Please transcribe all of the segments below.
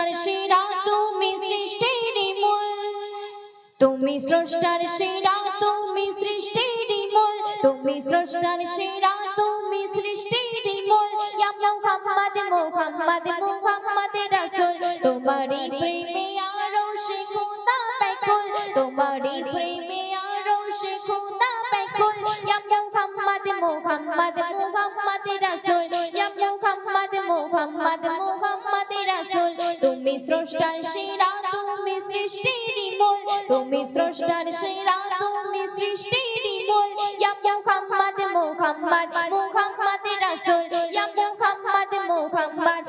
স্রষ্টার সেরা তুমি সৃষ্টির মূল। তুমি স্রষ্টার সেরা, তুমি সৃষ্টির মূল। তুমি স্রষ্টার সেরা, তুমি সৃষ্টির মূল। ইয়া মুহাম্মদ মুহাম্মদ মুহাম্মদ রাসূল। তোমারই প্রেমে আরও খোদা বেকুল তোমারই প্রেমে আরও খোদা বেকুল ইয়া মুহাম্মদ মুহাম্মদ মুহাম্মদ রাসূল। ইয়া মুহাম্মদ মুহাম্মদ মুহাম্মদ স্রষ্টার সেরা, তুমি সৃষ্টির মূল। তুমি স্রষ্টার সেরা, তুমি সৃষ্টির মূল। ইয়া মুহাম্মদ মুহাম্মদ মুহাম্মদ রাসূল। ইয়া মুহাম্মদ মুহাম্মদ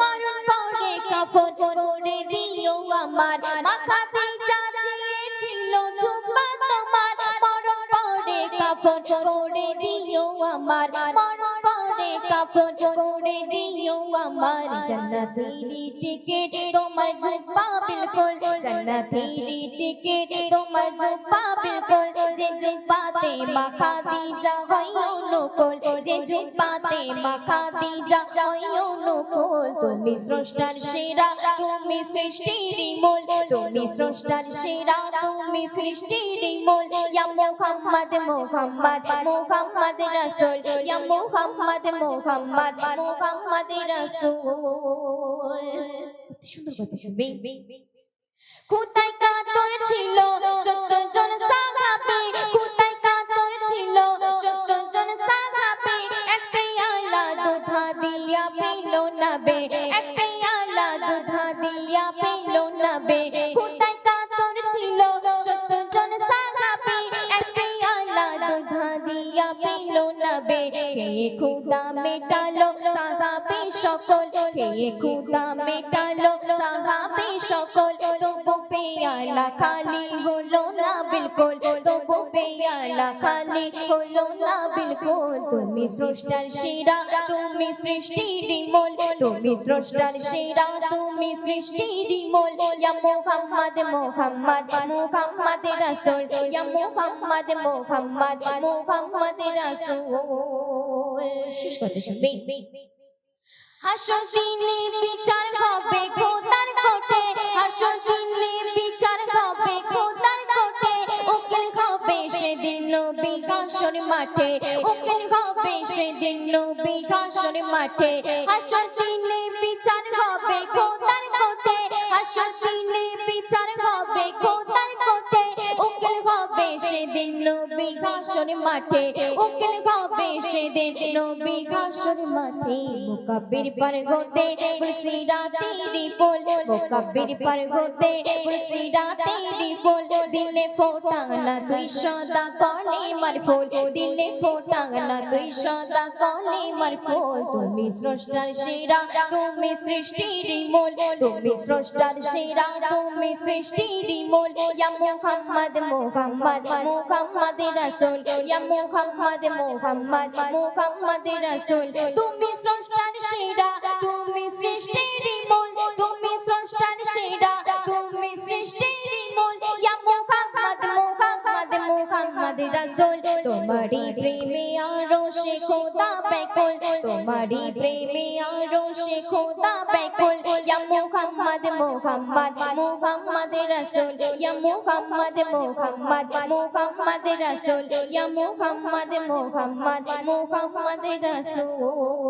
মরণ পরে কাফন করে দিও আমার। মাকাতে চাচিয়েছিল জুম্মা তোমার। পরে কাফন করে দিও আমার। কাফন করে দিও আমার জান্নাতের টিকিট তোমার জুব্বা বিলকুল জান্নাতের টিকিট তোমার জুব্বা বিলকুল যে জুব্বাতে মাখা দি যা হইও নকুল যে জুব্বাতে মাখা দি যা হইও নকুল তুমি স্রষ্টার সেরা তুমি সৃষ্টির মূল তুমি স্রষ্টার সেরা তুমি সৃষ্টির মূল ইয়া মুহাম্মদ মুহাম্মদ মুহাম্মদ রাসূল ইয়া মুহাম্মদ মুহাম্মদ মুহাম্মদ রাসূল। সুন্দর কথা শুনবে। কোথায় কাতর ছিল সত্তর জন সাহাবী? কোথায় কাতর ছিল সত্তর জন সাহাবী? এক পেয়ালা দুধা দিয়া পেল না বে এক পেয়ালা দুধা দিয়া পেল না বে। কে খুদা মেটালো, সাহাবী সকল কে খুদা মেটালো, সাহাবী সকল। তবু পেয়ালা খালি হলো না বিলকুল, তবু পেয়ালা খালি হলো না বিলকুল। তুমি স্রষ্টার সেরা, তুমি সৃষ্টির মূল তুমি স্রষ্টার সেরা, তুমি সৃষ্টির মূল ইয়া মুহাম্মদ মুহাম্মদ মুহাম্মদ রাসূল, ইয়া মুহাম্মদ মুহাম্মদ মুহাম্মদ রাসূল। শেষ কথা শুনবে। হাসর দিনে বিচার হবে খোদার কোটে। হাসর দিনে বিচার হবে খোদার কোটে। উকিল হবে সেদিন নবী হাসর মাঠে। উকিল হবে সেদিন নবী হাসর মাঠে। হাসর দিনে বিচার হবে খোদার কোটে। হাসর দিনে সেদিন নবী হাসর মাঠে, উকিল হবে সেদিন নবী হাসর মাঠে। মুকাবির পর গোতে তুলসী রাতেরি বল মুকাবির পর গোতে তুলসী রাতেরি বল, দিল ফোটাংলা তুই সদা কনে মার ফুল, দিলে ফোটাংলা তুই সদা কনে মার ফুল। তুমি স্রষ্টার সেরা, তুমি সৃষ্টির মূল। তুমি স্রষ্টার সেরা, তুমি সৃষ্টির মূল। ইয়া মুহাম্মদ মুহাম্মদ মুহাম্মদ রাসূল। ইয়া মুহাম্মদ মুহাম্মদ মুহাম্মদ রাসূল। তুমি স্রষ্টার সেরা, তুমি সৃষ্টির মূল। তুমি স্রষ্টা প্রেমে আরও সে খোদা বেকুল তোমারই প্রেমে আরও সে খোদা ব্যাকুল। ইয়া মুহাম্মদ মুহাম্মদ মুহাম্মদ রাসূল। ইয়া মুহাম্মদ মুহাম্মদ মুহাম্মদ রাসূল। ইয়া মুহাম্মদ মুহাম্মদ মুহাম্মদ রাসূল।